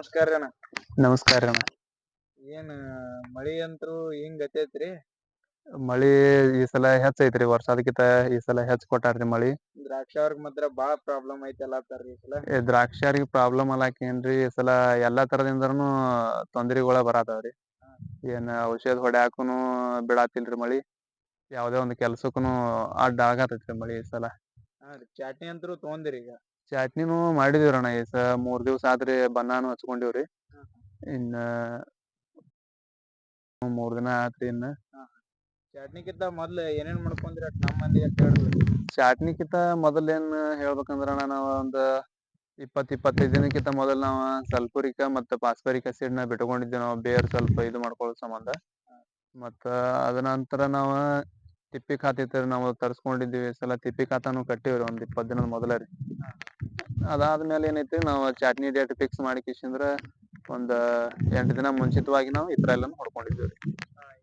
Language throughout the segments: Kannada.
ನಮಸ್ಕಾರ ಅಣ್ಣ. ನಮಸ್ಕಾರ ಅಣ್ಣ. ಏನ್ ಮಳಿ ಅಂತೂ ಹೆಂಗ್ ಗತಿ ಮಳಿ ಈ ಸಲ ಹೆಚ್ಚ ಐತ್ರಿ ವರ್ಷ ಅದಕ್ಕಿಂತ ಈ ಸಲ ಹೆಚ್ಚ ಕೊಟ್ಟಾರ್ರಿ ಮಳಿ. ದ್ರಾಕ್ಷಿ ಅವ್ರಗ್ ಮಾತ್ರ ಬಾಳ ಪ್ರಾಬ್ಲಮ್ ಐತಿ ಅಲ್ಲತ್ತಾರೀ ಈ ಸಲ. ದ್ರಾಕ್ಷಿ ದ್ರಾಕ್ಷಾರಿಗೆ ಪ್ರಾಬ್ಲಮ್ ಅಲ್ಲಾಕೇನ್ರಿ ಈ ಸಲ ಎಲ್ಲಾ ತರದಿಂದನು ತೊಂದರೆಗಳ ರೀ. ಏನ್ ಔಷಧ ಹೊಡ್ಯಾಕುನು ಬಿಡಾತಿಲ್ರಿ ಮಳಿ. ಯಾವ್ದೇ ಒಂದು ಕೆಲ್ಸಕ್ಕೂನು ಅಡ್ಡ ಆಗತೈತ್ರಿ ಮಳಿ ಈ ಸಲ. ಹಾ ರೀ ಚಾಟ್ನಿ ಅಂತೂ ತೊಗೊಂದಿರಿ ಈಗ. ಚಾಟ್ನಿನೂ ಮಾಡಿದೀವ್ರಣ್ಣ ಈ ಸ ಮೂರ್ ದಿವ್ಸ ಆದ್ರಿ ಬನ್ನಾನು ಹಚ್ಕೊಂಡಿವ್ರಿ. ಇನ್ನ ಮೂರ್ ದಿನ ಆತ್ರಿ ಇನ್ನ. ಚಟ್ನಿಕ್ಕಿಂತ ಮೊದ್ಲು ಏನೇನ್ ಮಾಡ್ಕೊಂಡ್ರಿ ಅಟ್ ನಮ್ಮ ಮಂದಿ ಚಾಟ್ನಿ ಹೇಳ್ರಿ. ಚಾಟ್ನಿಕಿಂತ ಮೊದಲ್ ಏನ್ ಹೇಳ್ಬೇಕಂದ್ರಣ್ಣ ನಾವ್ ಒಂದ್ ಇಪ್ಪತ್ ಇಪ್ಪತ್ತೈದ್ ದಿನಕ್ಕಿಂತ ಮೊದಲ್ ನಾವ್ ಸಲ್ಫುರಿಕ ಮತ್ತ ಪಾಸ್ಪರಿಕ್ ಆಸಿಡ್ನ ಬಿಟ್ಕೊಂಡಿದ್ದೇವ್ ನಾವ್ ಬೇರ್ ಸ್ವಲ್ಪ ಇದು ಮಾಡ್ಕೊಳ್ಳೋ ಸಂಬಂಧ. ಮತ್ತ ಅದ ನಂತರ ನಾವ ತಿಪ್ಪಿ ಖಾತೆ ಇತ್ರಿ ನಾವು ತರ್ಸ್ಕೊಂಡಿದ್ವಿ ಈ ಸಲ ತಿಪ್ಪಿ ಖಾತಾನು ಕಟ್ಟಿವ್ರಿ ಒಂದ್ ಇಪ್ಪತ್ ದಿನದ ಮೊದಲ ರೀ. ಅದಾದ್ಮೇಲೆ ಏನೈತಿ ನಾವ್ ಚಾಟ್ನಿ ಡೇಟ್ ಫಿಕ್ಸ್ ಮಾಡಿಕಿಶಂದ್ರ ಒಂದ್ ಎಂಟ್ ದಿನ ಮುಂಚಿತವಾಗಿ ನಾವು ಇತ್ರಾಲ್ ಅನ್ನು ಹೊಡ್ಕೊಂಡಿದ್ವಿ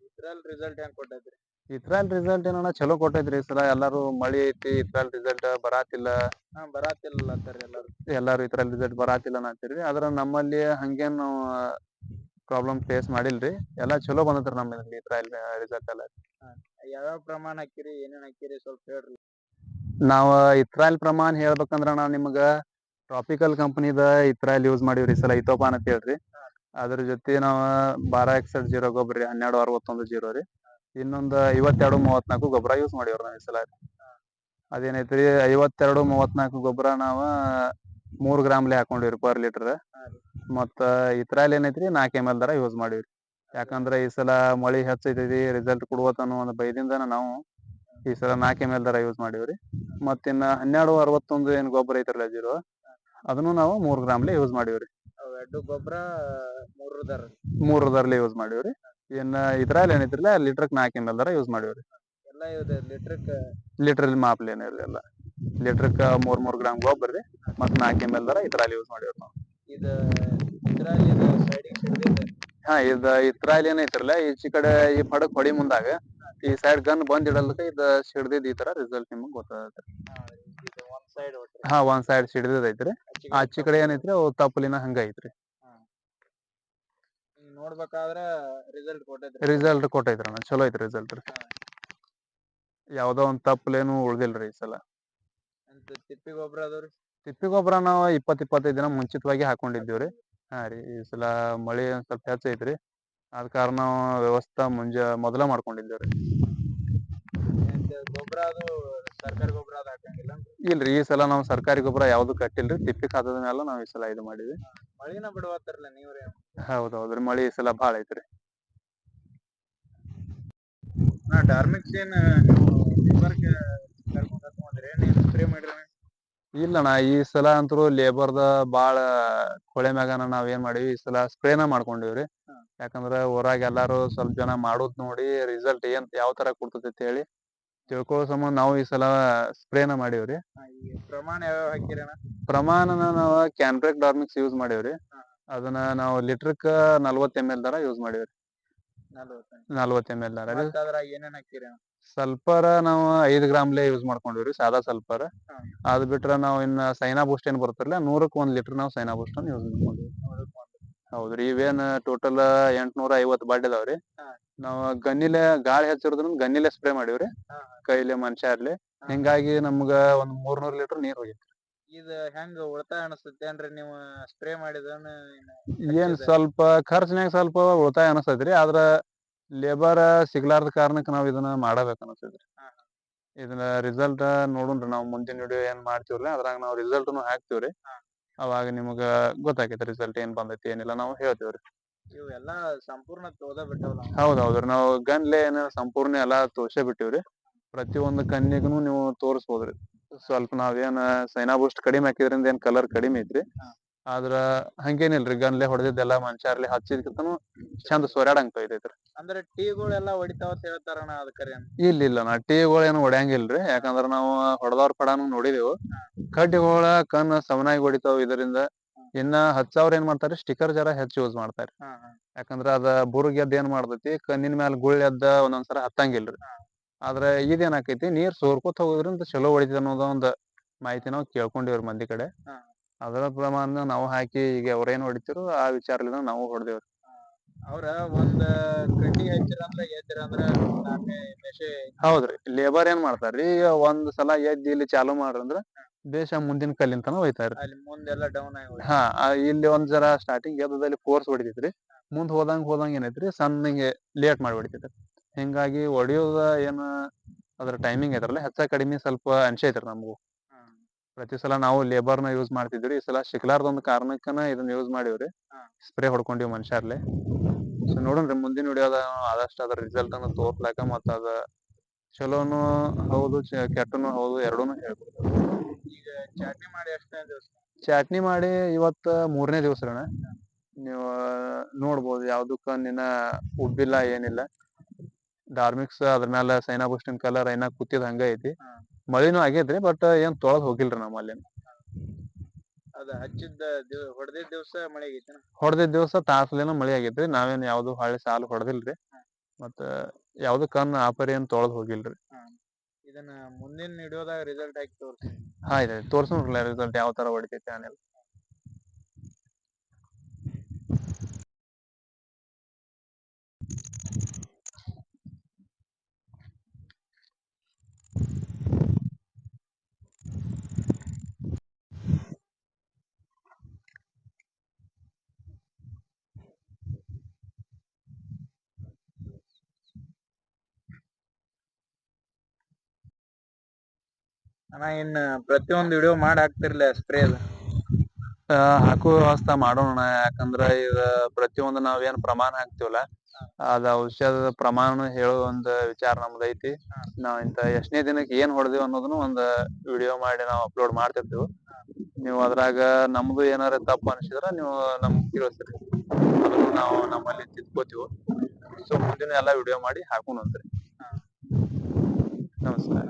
ಇದ್ರಲ್ಲಿ ರಿಸಲ್ಟ್ ಹೆಂಗ್ ಕೊಟ್ಟೈತ್ರಿ? ಇತ್ರಾಲ್ ರಿಸಲ್ಟ್ ಏನಣ್ಣ ಚಲೋ ಕೊಟ್ಟೈತ್ರಿ ಈ ಸಲ. ಎಲ್ಲಾರು ಮಳಿ ಐತಿ ಇತ್ರಾಲ್ ರಿಸಲ್ಟ್ ಬರಾತಿಲ್ಲ. ಹಾ ಬರಾತಿಲ್ಲ ಅಂತಾರ ಎಲ್ಲಾರು. ಎಲ್ಲಾರು ಇತರಲ್ಲಿ ರಿಸಲ್ಟ್ ಬರಾತಿಲ್ಲ ಅನ್ನತ್ತೀರಿ ಆದ್ರ ನಮ್ಮಲ್ಲಿ ಹಂಗೇನ್ ನಾವ್ ಪ್ರಾಬ್ಲಮ್ ಫೇಸ್ ಮಾಡಿಲ್ರಿ. ಎಲ್ಲಾ ಚಲೋ ಬಂದತ್ರಿ ನಮ್ ಇದ್ರಲ್ಲಿ ರಿಸಲ್ಟ್ ಎಲ್ಲ. ಯಾವ್ಯಾವ ಪ್ರಮಾಣ ಹಾಕಿರಿ ಏನೇನ್ ಹಾಕಿರಿ ಸ್ವಲ್ಪ ಹೇಳ್ರಿ. ನಾವ್ ಇತ್ರಾಯಲ್ ಪ್ರಮಾಣ ಹೇಳ್ಬೇಕಂದ್ರ ನಾವ್ ನಿಮ್ಗ ಟ್ರಾಪಿಕಲ್ ಕಂಪನಿದ ಇತ್ರಾಯಲ್ ಯೂಸ್ ಮಾಡಿವ್ರಿ ಸಲ ಇತೋಪಾನ್ ಅಂತ ಹೇಳ್ರಿ. ಅದ್ರ ಜೊತೆ ನಾವ್ ಬಾರಾ ಎಕ್ಸೈಡ್ ಜೀರೋ ರೀ ಹನ್ನೆರಡು ಅರವತ್ತೊಂದು ಜೀರೋ ರೀ. ಇನ್ನೊಂದ್ ಐವತ್ತೆರಡು ಮೂವತ್ನಾಲ್ಕು ಗೊಬ್ಬರ ಯೂಸ್ ಮಾಡಿವ್ರಿ ನಾವ್ ಈ ಸಲ. ಅದೇನೈತ್ರಿ ಐವತ್ತೆರಡು ಮೂವತ್ನಾಲ್ಕು ಗೊಬ್ಬರ ನಾವ ಮೂರ್ ಗ್ರಾಮ್ಲೆ ಹಾಕೊಂಡಿವ್ರಿ ಪರ್ ಲೀಟರ್ ಮತ್ತ ಇತ್ರಾಲ್ ಏನೈತ್ರಿ ನಾಕ್ ಎಂ ಎಲ್ ದರ ಯೂಸ್ ಮಾಡಿವ್ರಿ. ಯಾಕಂದ್ರ ಈ ಸಲ ಮಳಿ ಹೆಚ್ಚೈತಿ ರಿಸಲ್ಟ್ ಕೊಡುವತನ ಒಂದ್ ಬೈದಿಂದನ ನಾವು ಈ ಸಲ ನಾಕ್ ಎಂ ಎಲ್ ದರ ಯೂಸ್ ಮಾಡಿವ್ರಿ. ಮತ್ತ ಇನ್ನ ಹನ್ನೆರಡು ಅರವತ್ತೊಂದು ಏನ್ ಗೊಬ್ಬರ ಐತ್ರಲ್ಲ ಜೀರೋ ಅದನ್ನು ನಾವು ಮೂರ್ ಗ್ರಾಮ್ಲೆ ಯೂಸ್ ಮಾಡಿವ್ರಿ. ಗೊಬ್ಬರ ಎಡ್ಡು ಗೊಬ್ರ ಮೂರದರ ಮೂರದರ್ಲೆ ಯೂಸ್ ಮಾಡಿವ್ರಿ. ಇನ್ನ ಇದ್ರಾಲ್ ಏನೈತ್ರಿಲ್ಲ ಲೀಟರ್ಕ್ ನಾಕ್ ಎಂ ಎಲ್ ದರ ಯೂಸ್ ಮಾಡಿವ್ರಿ. ಎಲ್ಲಾ ಲೀಟರ್ ಲೀಟರ್ ಮಾಪ್ಲೇನೆ ಇರ್ಲಿಲ್ಲ ಲೀಟ್ರಕ್ ಮೂರ್ ಮೂರ್ ಗ್ರಾಮ್ ಗೊಬ್ಬರ ರೀ ಮತ್ತ್ ನಾಕ್ ಎಂ ಎಲ್ ದರ ಇದ್ರಾಲ್ ಯೂಸ್ ಮಾಡಿವ್ರಿ ನಾವು. ಇದ ಇದ್ರಲ್ಲಿ ಇದು ಸೈಡಿಗೆ ಸಿಡ್ದಿದ್ದ ಹಾ ಇದ ಇತ್ರಾಲ್ ಏನೈತ್ರಲ್ಲ ಈಚಿ ಕಡೆ ಈ ಪಡಕ್ ಹೊಡಿ ಮುಂದಾಗ ಈ ಸೈಡ್ ಗನ್ ಬಂದ್ ಇಡಲ್ಕ ಇದ ಸಿಡ್ದಿದ್ ಈ ತರ ರಿಸಲ್ಟ್ ನಿಮಗ್ ಗೊತ್ತಾಗತ್ರಿ ಹಾ ಇದು ಒಂದ್ ಸೈಡ್ ಒಟ್ರಿ? ಹಾ ಒಂದ್ ಸೈಡ್ ಸಿಡ್ದಿದ್ ಐತ್ರಿ. ಆಚಿ ಕಡೆ ಏನೈತ್ರಿ ಅವು ತಪ್ಪಲಿನ ಹಂಗ ಐತ್ರಿ. ನೋಡ್ಬೇಕಾದ್ರ ರಿಸಲ್ಟ್ ಕೊಟ್ಟೈತ್ರಿ. ರಿಸಲ್ಟ್ ಕೊಟ್ಟೈತ್ರಣ್ಣ ಚಲೋ ಐತ್ರಿ ರಿಸಲ್ಟ್ ರೀ. ಯಾವ್ದೋ ಒಂದ್ ತಪ್ಪಲೇನು ಉಳ್ದಿಲ್ರಿ ಈ ಸಲ. ತಿಪ್ಪಿ ಗೊಬ್ಬರ ಅದಾವ್ರಿ ತಿಪ್ಪಿ ಗೊಬ್ಬರ ನಾವು ಇಪ್ಪತ್ ಇಪ್ಪತ್ತೈದ್ ದಿನ ಮುಂಚಿತವಾಗಿ ಹಾಕೊಂಡಿದ್ದೀವ್ರಿ. ಹಾ ರೀ ಈ ಸಲ ಮಳಿ ಒಂದ್ ಸ್ವಲ್ಪ ಹೆಚ್ಚ ಐತ್ರಿ. ಆದ ಕಾರಣ ವ್ಯವಸ್ಥಾ ಮುಂಜ ಮೊದಲ ಮಾಡ್ಕೊಂಡಿದ್ದೇವ್ರಿ. ಗೊಬ್ರ ಅದು ಸರ್ಕಾರಿ ಗೊಬ್ಬರ ಅದು ಹಾಕಂಗಿಲ್ಲ? ಇಲ್ರಿ ಈ ಸಲ ನಾವು ಸರ್ಕಾರಿ ಗೊಬ್ಬರ ಯಾವ್ದು ಕಟ್ಟಿಲ್ರಿ. ತಿಪ್ಪಿ ಖಾತದ ಮ್ಯಾಲ ನಾವ್ ಈ ಸಲ ಇದು ಮಾಡಿದ್ವಿ. ಮಳಿನ ಬಿಡವತ್ತಾರಲ್ಲ ನೀವ್ರಿ? ಹೌದೌದ್ರಿ ಮಳಿ ಈ ಸಲ ಬಾಳ ಐತ್ರಿ. ಹಾ ಡಾರ್ಮಿಕ್ಸ್ ಏನ್ ನೀವು ಗುಲ್ಬರ್ಗ ಕರ್ಕೊಂಡ್ ಏನ್ ಸ್ಪ್ರೇ ಮಾಡಿರಿ? ಇಲ್ಲಣ್ಣ ಈ ಸಲ ಅಂತೂ ಲೇಬರ್ದ ಬಾಳ ಕೊಳೆ ಮ್ಯಾಗನ ನಾವ್ ಏನ್ ಮಾಡಿವಿ ಈ ಸಲ ಸ್ಪ್ರೇನ ಮಾಡ್ಕೊಂಡಿವ್ರಿ. ಯಾಕಂದ್ರ ಊರಾಗ ಎಲ್ಲಾರು ಸ್ವಲ್ಪ ಜನ ಮಾಡುದ್ ನೋಡಿ ರಿಸಲ್ಟ್ ಏನ್ ಯಾವ ತರ ಅಂತ ಹೇಳಿ ತಿಳ್ಕೋ ಸಂಬಂಧ ನಾವು ಈ ಸಲ ಸ್ಪ್ರೇನ ಮಾಡೀವ್ರಿ. ಪ್ರಮಾಣ ಯಾವ್ಯಾವ ಹಾಕಿರಣ್ಣ? ಪ್ರಮಾಣನ ನಾವ್ ಕ್ಯಾನ್ಬ್ರೆಕ್ ಡಾರ್ಮಿಕ್ಸ್ ಯೂಸ್ ಮಾಡೇವ್ರಿ. ಅದನ್ನ ನಾವು ಲೀಟ್ರಕ್ ನಲ್ವತ್ ಎಂ ಎಲ್ ದರ ಯೂಸ್ ಮಾಡಿವ್ರಿ. ನಲ್ವತ್ತ ನಲ್ವತ್ ಎಂ ಎಲ್ ದರ ಏನೇನ್ ಹಾಕಿರಿ ಸಲ್ಫರ್ ನಾವು ಐದ್ ಗ್ರಾಮ್ಲೆ ಯೂಸ್ ಮಾಡ್ಕೊಂಡಿವ್ರಿ ಸಾದಾ ಸಲ್ಫರ್. ಅದ್ ಬಿಟ್ರ ನಾವ್ ಇನ್ನ ಸೈನಾ ಬೂಸ್ಟ್ ಏನ್ ಬರ್ತರ್ಲಾ ನೂರಕ್ ಒಂದ್ ಲೀಟರ್ ನಾವ್ ಸೈನಾ ಬೂಸ್ಟ್ ಯೂಸ್ ಮಾಡ್ಕೊಂಡಿವಿ ಹೌದ್ರಿ ಇವೇನ್ ಟೋಟಲ್ ಎಂಟ್ನೂರ ಐವತ್ ಬಾಡ್ ಅದಾವ್ರಿ. ನಾವ್ ಗನ್ನಿಲೆ ಗಾಳಿ ಹಚ್ಚಿರೋದ್ರಿಂದ ಗನ್ನಿಲೆ ಸ್ಪ್ರೇ ಮಾಡಿವ್ರಿ. ಕೈಲೆ ಮನಷ್ಯಾರ್ಲಿ. ಹಿಂಗಾಗಿ ನಮ್ಗ ಒಂದ್ ಮೂರ್ನೂರ್ ಲೀಟರ್ ನೀರ್ ಹೋಗಿತ್ತು ಇದು ಹೆಂಗ ಉಳಿತಾಯ ಅನಿಸ್ತೈತಿ ಏನ್ರಿ ನೀವು ಸ್ಪ್ರೇ ಮಾಡಿದ ಏನ್ ಸ್ವಲ್ಪ ಖರ್ಚನಾಗ ಸ್ವಲ್ಪ ಉಳಿತಾಯ ಅನಸ್ತೈತ್ರಿ ಆದ್ರ ಲೇಬರ್ ಸಿಗ್ಲಾರ್ದ ಕಾರಣಕ್ಕ ನಾವ್ ಇದನ್ನ ಮಾಡಬೇಕ ಅನಸ್ತೈತ್ರಿ ಹಾ. ಇದನ್ನ ರಿಸಲ್ಟ್ ನೋಡೋಣ್ರಿ ನಾವ್ ಮುಂದಿನ ವಿಡಿಯೋ ಏನ್ ಮಾಡ್ತೀವ್ರಿ ಅದ್ರಾಗ ನಾವ್ ರಿಸಲ್ಟ್ ಹಾಕ್ತಿವ್ರಿ. ಅವಾಗ ನಿಮಗ ಗೊತ್ತಾಕೈತಿ ರಿಸಲ್ಟ್ ಏನ್ ಬಂದೈತಿ ಏನಿಲ್ಲ ನಾವು ಹೇಳ್ತೇವ್ರಿ ಇವು ಎಲ್ಲಾ ಸಂಪೂರ್ಣ ತೋದ ಬಿಟ್ಟವಲ್ಲ ಹೌದೌದ್ರಿ ನಾವು ಗನ್ಲೆ ಏನ ಸಂಪೂರ್ಣ ಎಲ್ಲಾ ತೋರ್ಸೇ ಬಿಟ್ಟಿವ್ರಿ ಪ್ರತಿಯೊಂದು ಕನ್ನಿಗೂ ನೀವು ತೋರಿಸ್ಬೋದ್ರಿ ಸ್ವಲ್ಪ ನಾವೇನ್ ಸೈನಾ ಬೂಸ್ಟ್ ಕಡಿಮೆ ಹಾಕಿದ್ರಿಂದ ಏನ್ ಕಲರ್ ಕಡಿಮೆ ಐತ್ರಿ. ಆದ್ರ ಹಂಗೇನಿಲ್ರಿ ಗನ್ಲೆ ಹೊಡೆದಿದ್ದೆಲ್ಲ ಮನ್ಷಾರ್ಲಿ ಹಚ್ಚಿದ್ಕಿಂತನು ಚಂದ ಸೋರ್ಯಾಡಂಗ ತೊಯ್ತೈತ್ರಿ ಅಂದ್ರೆ ಟೀಗಳೆಲ್ಲಾ ಹೊಡಿತಾವತ್ ಹೇಳ್ತಾರಣ್ಣ ಅದ್ಕರೇನ್ ಇಲ್ಲ ಇಲ್ಲ ನಾ ಟಿವಿಗಳು ಏನು ಹೊಡ್ಯಂಗಿಲ್ರಿ ಯಾಕಂದ್ರ ನಾವು ಹೊಡೆದವ್ರ ಪಡಾನು ನೋಡಿದೆವು. ಕಡ್ಡಿಗಳ ಕಣ್ಣ ಸಮನಾಗಿ ಹೊಡಿತಾವ ಇದರಿಂದ ಇನ್ನ ಹಚ್ಚವ್ರ ಏನ್ ಮಾಡ್ತಾರೆ ಸ್ಟಿಕರ್ ಜರ ಹೆಚ್ಚು ಯೂಸ್ ಮಾಡ್ತಾರೆ. ಯಾಕಂದ್ರ ಅದ ಬುರ್ಗ್ ಎದ್ದ ಏನ್ ಮಾಡ್ತೈತಿ ಕಣ್ಣಿನ ಮ್ಯಾಲ ಗುಳ್ ಎದ್ದ ಒಂದೊಂದ್ಸರ ಹತ್ತಂಗಿಲ್ರಿ. ಆದ್ರ ಇದೇನ್ ಆಕೈತಿ ನೀರ್ ಸೋರ್ಕೋತ ಹೋಗೋದ್ರಿಂದ ಚಲೋ ಹೊಡಿತೈತಿ ಅನ್ನೋದ ಒಂದ್ ಮಾಹಿತಿ ನಾವ್ ಕೇಳ್ಕೊಂಡಿವ್ರಿ ಮಂದಿ ಕಡೆ. ಅದರ ಪ್ರಮಾಣ ನಾವು ಹಾಕಿ ಈಗ ಅವ್ರೇನ್ ಹೊಡಿತಿರೋ ಆ ವಿಚಾರದಿಂದ ನಾವು ಹೊಡೆದೇವ್ರಿ. ಅವ್ರ ಒಂದ್ ಕಡ್ಡಿ ಹಚ್ಚಿರ ಅಂದ್ರ ಎದ್ದಿರ ಅಂದ್ರ ನಾಲ್ಕೇ ಮೇಶೆ ಹೌದ್ರಿ ಲೇಬರ್ ಏನ್ ಮಾಡ್ತಾರ್ರಿ ಈಗ ಒಂದ್ ಸಲ ಎದ್ದಿ ಇಲ್ಲಿ ಚಾಲು ಮಾಡ್ರಂದ್ರ ದೇಶ ಮುಂದಿನ ಕಲ್ಲಿನ ತನ ಹೋಯ್ತಾರ್ರಿ. ಅಲ್ಲಿ ಮುಂದೆಲ್ಲ ಡೌನ್ ಆಗಿ ಹಾ ಆ ಇಲ್ಲಿ ಒಂದ್ ಜರ ಸ್ಟಾರ್ಟಿಂಗ್ ಎದ್ದದಲ್ಲಿ ಕೋರ್ಸ್ ಹೊಡಿತೈತ್ರಿ ಮುಂದ್ ಹೋದಂಗ್ ಹೋದಂಗ್ ಏನೈತ್ರಿ ಸಣ್ಣಗೆ ಲೇಟ್ ಮಾಡಿ ಹೊಡಿತೈತ್ರಿ. ಹಿಂಗಾಗಿ ಹೊಡಿಯೋದ ಏನ ಅದ್ರ ಟೈಮಿಂಗ್ ಐತ್ರಲ್ಲ ಹೆಚ್ಚ ಕಡಿಮೆ ಸ್ವಲ್ಪ ಅನ್ಸೈತ್ರಿ ನಮಗೂ. ಪ್ರತಿ ಸಲ ನಾವು ನ ಯೂಸ್ ಮಾಡ್ತಿದ್ವಿ ಈ ಸಲ ಸಿಕ್ಲಾರ್ದೊಂದ್ ಕಾರಣಕ್ಕನ ಇದನ್ನ ಯೂಸ್ ಮಾಡಿವ್ರಿ. ಸ್ಪ್ರೇ ಹೊಡ್ಕೊಂಡಿವ್ ಮನುಷ್ಯರ್ಲೆ. ಸೊ ನೋಡೋಣ್ರಿ ಮುಂದಿನ ವಿಡಿಯೋದ ಆದಷ್ಟು ಅದ್ರ ರಿಸಲ್ಟ್ ಅನ್ನ ತೋರ್ಸ್ಲಾಕ ಮತ್ತ ಅದ ಚಲೋನು ಹೌದು ಕೆಟ್ಟನು ಹೌದು ಎರಡೂನು ಹೇಳ್ಬೋದು ಈಗ ಚಾಟ್ನಿ ಮಾಡಿ ಎಷ್ಟನೇ ದಿವಸ? ಚಾಟ್ನಿ ಮಾಡಿ ಇವತ್ತ ಮೂರನೇ ದಿವಸ ಅಣ್ಣ. ನೀವು ನೋಡ್ಬೋದು ಯಾವ್ದಕ್ಕ ನಿನ್ನ ಉಬ್ಬಿಲ್ಲ ಏನಿಲ್ಲ. ಡಾರ್ಮಿಕ್ಸ್ ಅದ್ರ ಮ್ಯಾಲ ಸೈನಾ ಬುಸ್ಟಿನ್ ಕಲರ್ ಏನ ಕೂತಿದ್ ಹಂಗ ಐತಿ. ಮಳಿನೂ ಆಗೇತ್ರಿ ಬಟ್ ಏನ್ ತೊಳದ್ ಹೋಗಿಲ್ರಿ ನಮ್ಮಲ್ಲಿ ಅದ ಹಚ್ಚಿದ್ದ ಹೊಡೆದಿದ್ದ ದಿವ್ಸ ಮಳೆ ಹೊಡೆದಿದ್ದ ದಿವಸ ತಾಸ್ಲೇನ ಮಳಿ ಆಗೇತ್ರಿ ನಾವೇನ್ ಯಾವ್ದು ಹಳ್ಳಿ ಸಾಲು ಹೊಡೆದಿಲ್ರಿ. ಮತ್ತ ಯಾವ್ದು ಕಣ್ ಆಪರಿ ಏನ್ ತೊಳದ್ ಹೋಗಿಲ್ರಿ. ಇದನ್ನ ಮುಂದಿನ ಹಿಡಿಯೋದಾಗ ರಿಸಲ್ಟ್ ಹಾಕಿ ತೋರ್ಸಿ ಇದೆ ತೋರ್ಸೋಣ್ರಲ್ಲ ರಿಸಲ್ಟ್ ಯಾವ ತರ ಹೊಡಿತೈತಿ ಆಮೇಲೆ ಅಣ್ಣ ಇನ್ನ ಪ್ರತಿಯೊಂದು ವಿಡಿಯೋ ಮಾಡಿ ಹಾಕ್ತಿರ್ಲ ಸ್ಪ್ರೇ ಅದ ಆ, ಹಾಕುವ ವ್ಯವಸ್ಥೆ ಮಾಡೋಣ ಯಾಕಂದ್ರ ಈಗ ಪ್ರತಿಯೊಂದು ನಾವೇನ್ ಪ್ರಮಾಣ ಹಾಕ್ತಿವಲ್ಲ ಅದ ಔಷಧದ ಪ್ರಮಾಣ ಹೇಳೋ ಒಂದ್ ವಿಚಾರ ನಮ್ದ್ ಐತಿ. ನಾವ್ ಇಂತ ಎಷ್ಟನೇ ದಿನಕ್ಕೆ ಏನ್ ಹೊಡೆದಿವಿ ಅನ್ನೋದನ್ನು ಒಂದ್ ವಿಡಿಯೋ ಮಾಡಿ ನಾವ್ ಅಪ್ಲೋಡ್ ಮಾಡ್ತಿರ್ತೀವಿ. ನೀವು ಅದ್ರಾಗ ನಮ್ದು ಏನಾರ ತಪ್ಪು ಅನಿಸಿದ್ರ ನೀವು ನಮ್ಗ್ ತಿಳಿಸ್ರಿ ಅದನ್ನು ನಾವು ನಮ್ಮಲ್ಲಿ ತಿದ್ಕೋತೀವಿ. ಸೊ ಮುಂದಿನ ಎಲ್ಲಾ ವಿಡಿಯೋ ಮಾಡಿ ಹಾಕೋಣಂತ್ರಿ. ನಮಸ್ಕಾರ.